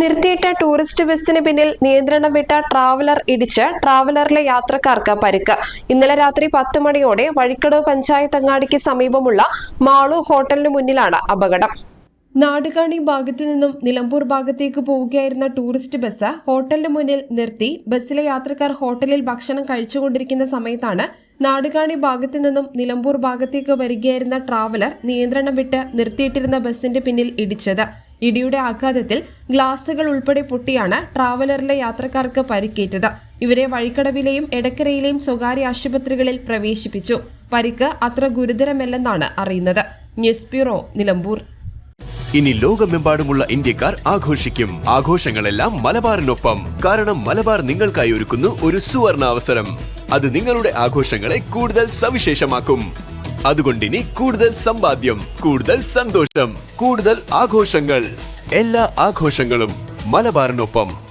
നിർത്തിയിട്ട ടൂറിസ്റ്റ് ബസ്സിന് പിന്നിൽ നിയന്ത്രണം വിട്ട ട്രാവലർ ഇടിച്ച് ട്രാവലറിലെ യാത്രക്കാർക്ക് പരിക്ക്. ഇന്നലെ രാത്രി പത്ത് മണിയോടെ വഴിക്കടവ് പഞ്ചായത്ത് അങ്ങാടിക്ക് സമീപമുള്ള മാളു ഹോട്ടലിന് മുന്നിലാണ് അപകടം. നാടുകാണി ഭാഗത്തു നിന്നും നിലമ്പൂർ ഭാഗത്തേക്ക് പോവുകയായിരുന്ന ടൂറിസ്റ്റ് ബസ് ഹോട്ടലിന് മുന്നിൽ നിർത്തി ബസ്സിലെ യാത്രക്കാർ ഹോട്ടലിൽ ഭക്ഷണം കഴിച്ചുകൊണ്ടിരിക്കുന്ന സമയത്താണ് നാടുകാണി ഭാഗത്തു നിന്നും നിലമ്പൂർ ഭാഗത്തേക്ക് വരികയായിരുന്ന ട്രാവലർ നിയന്ത്രണം വിട്ട് നിർത്തിയിട്ടിരുന്ന ബസ്സിന്റെ പിന്നിൽ ഇടിച്ചത്. ഇടിയുടെ ആഘാതത്തിൽ ഗ്ലാസുകൾ ഉൾപ്പെടെ പൊട്ടിയാണ് ട്രാവലറിലെ യാത്രക്കാർക്ക് പരിക്കേറ്റത്. ഇവരെ വഴിക്കടവിലെയും എടക്കരയിലെയും സ്വകാര്യ ആശുപത്രികളിൽ പ്രവേശിപ്പിച്ചു. പരിക്ക് അത്ര ഗുരുതരമല്ലെന്നാണ് അറിയുന്നത്. News bureau Nilambur. ഇനി ലോകമെമ്പാടുമുള്ള ഇന്ത്യക്കാർ ആഘോഷിക്കും. ആഘോഷങ്ങളെല്ലാം മലബാറിനൊപ്പം. കാരണം മലബാർ നിങ്ങൾക്കായി ഒരുക്കുന്നു ഒരു സുവർണ അവസരം അത് നിങ്ങളുടെ ആഘോഷങ്ങളെ കൂടുതൽ സവിശേഷമാക്കും. അതുകൊണ്ടിനി കൂടുതൽ സമ്പാദ്യം കൂടുതൽ സന്തോഷം കൂടുതൽ ആഘോഷങ്ങൾ. എല്ലാ ആഘോഷങ്ങളും മലബാറിനൊപ്പം.